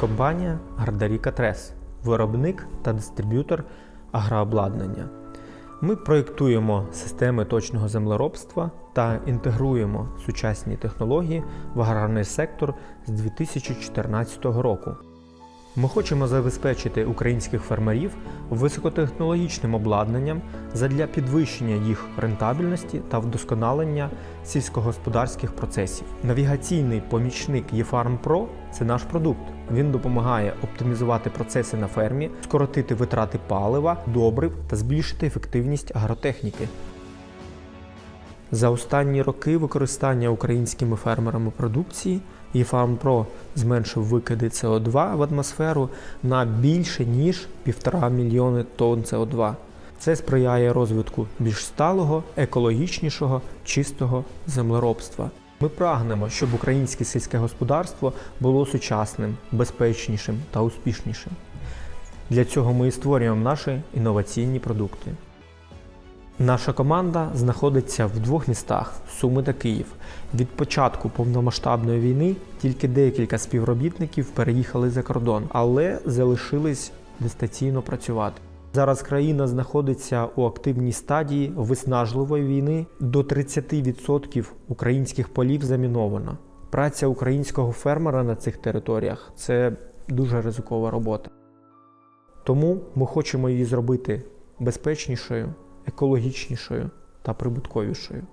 Компанія Гардаріка Трес, виробник та дистриб'ютор агрообладнання. Ми проєктуємо системи точного землеробства та інтегруємо сучасні технології в аграрний сектор з 2014 року. Ми хочемо забезпечити українських фермерів високотехнологічним обладнанням задля підвищення їх рентабельності та вдосконалення сільськогосподарських процесів. Навігаційний помічник eFarm Pro – це наш продукт. Він допомагає оптимізувати процеси на фермі, скоротити витрати палива, добрив та збільшити ефективність агротехніки. За останні роки використання українськими фермерами продукції eFarm Pro зменшив викиди СО2 в атмосферу на більше ніж 1,5 мільйони тонн СО2. Це сприяє розвитку більш сталого, екологічнішого, чистого землеробства. Ми прагнемо, щоб українське сільське господарство було сучасним, безпечнішим та успішнішим. Для цього ми і створюємо наші інноваційні продукти. Наша команда знаходиться в двох містах Суми та Київ. Від початку повномасштабної війни тільки декілька співробітників переїхали за кордон, але залишились дистанційно працювати. Зараз країна знаходиться у активній стадії виснажливої війни. До 30% українських полів заміновано. Праця українського фермера на цих територіях це дуже ризикова робота. Тому ми хочемо її зробити безпечнішою, екологічнішою та прибутковішою.